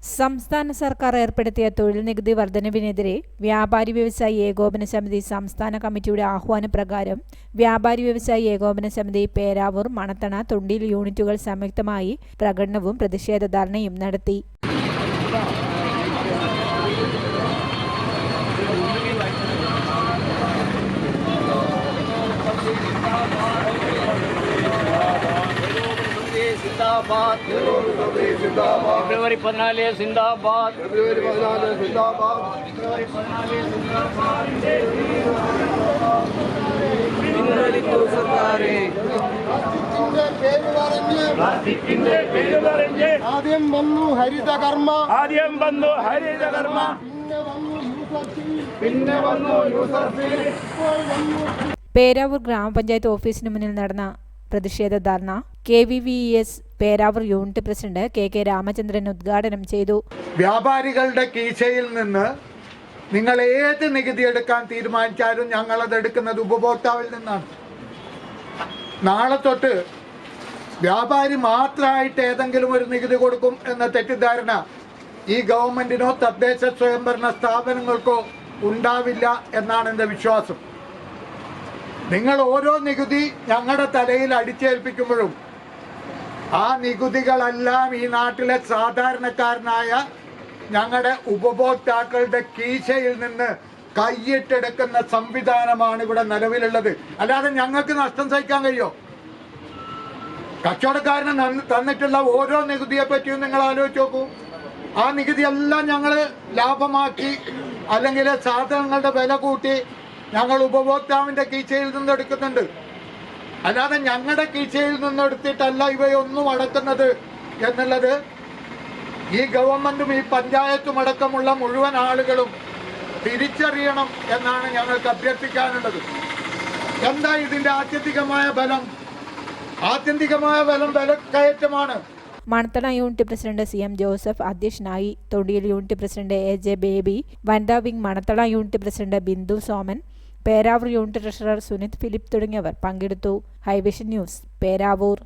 സംസ്ഥാന സർക്കാർ ഏർപ്പെടുത്തിയ തൊഴിൽ നികുതി വർധനവിനെതിരെ വ്യാപാരി വ്യവസായി ഏകോപന സമിതി സംസ്ഥാന കമ്മിറ്റിയുടെ ആഹ്വാനപ്രകാരം വ്യാപാരി വ്യവസായി ഏകോപന സമിതി പേരാവൂർ മണത്തണ തൊണ്ടിയിൽ യൂണിറ്റുകൾ സംയുക്തമായി പ്രകടനവും പ്രതിഷേധ ധർണയും നടത്തി. സിന്ദാബാദ്. ഫെബ്രുവരി പതിനാല് സിന്ദാബാദ്. ഫെബ്രുവരി പതിനാല് സിന്ദാബാദ്. ഫെബ്രുവരി പതിനാല് സിന്ദാബാദ് ആദ്യം വന്നു ഹരിതകർമ്മ. ആദ്യം വന്നു ഹരിതകർമ്മ. പിന്നെ വന്നു യൂസർ പേരാവൂർ ഗ്രാമപഞ്ചായത്ത് ഓഫീസിന് മുന്നിൽ നടന്ന പ്രതിഷേധ dharna K V V S Peravoor unit president K K Ramachandran ഉദ്ഘാടനം ചെയ്തു. വ്യാപാരികളുടെ കീശയിൽ നിന്ന് നിങ്ങൾ ഏത് നികുതി എടുക്കാൻ തീരുമാനിച്ചാലും ഞങ്ങൾ അത് എടുക്കുന്നത് ഉപഭോക്താവിൽ നിന്നാണ്. നാളെ തൊട്ട് വ്യാപാരി മാത്രമായിട്ട് ഏതെങ്കിലും ഒരു നികുതി കൊടുക്കും എന്ന തെറ്റിദ്ധാരണ ഈ ഗവൺമെന്റിനോ തദ്ദേശ സ്വയംഭരണ സ്ഥാപനങ്ങൾക്കോ ഉണ്ടാവില്ല എന്നാണ് എന്റെ വിശ്വാസം. നിങ്ങൾ ഓരോ നികുതി ഞങ്ങളുടെ തലയിൽ അടിച്ചേൽപ്പിക്കുമ്പോഴും ആ നികുതികളെല്ലാം ഈ നാട്ടിലെ സാധാരണക്കാരനായ ഞങ്ങളുടെ ഉപഭോക്താക്കളുടെ കീശയിൽ നിന്ന് കൈയിട്ടെടുക്കുന്ന സംവിധാനമാണ് ഇവിടെ നിലവിലുള്ളത്. അല്ലാതെ ഞങ്ങൾക്ക് നഷ്ടം സഹിക്കാൻ കഴിയോ? കച്ചവടക്കാരന് തന്നിട്ടുള്ള ഓരോ നികുതിയെ പറ്റിയും നിങ്ങൾ ആലോചിച്ച് നോക്കൂ. ആ നികുതിയെല്ലാം ഞങ്ങൾ ലാഭമാക്കി അല്ലെങ്കിൽ സാധനങ്ങളുടെ വില കൂട്ടി ഞങ്ങൾ ഉപഭോക്താവിന്റെ കീച്ചയിൽ നിന്ന് എടുക്കുന്നുണ്ട്. അല്ലാതെ ഞങ്ങളുടെ കീച്ചയിൽ നിന്ന് എടുത്തിട്ടല്ല ഇവയൊന്നും അടക്കുന്നത് എന്നുള്ളത് ഈ ഗവൺമെന്റും ഈ പഞ്ചായത്തും അടക്കമുള്ള മുഴുവൻ ആളുകളും തിരിച്ചറിയണം എന്നാണ് ഞങ്ങൾക്ക് അഭ്യർത്ഥിക്കാനുള്ളത്. എന്താ ഇതിന്റെ ആത്യന്തികമായ ബലം? ആത്യന്തികമായ ബലം വിലക്കയറ്റമാണ്. Manathana unit president C M Joseph അധ്യക്ഷനായി Thondiyil unit president A J Baby വനിതാ wing Manathana unit president Bindu Soman Peravoor unit treasurer Sunith Philip തുടങ്ങിയവർ പങ്കെടുത്തു. Hi vision news Peravoor.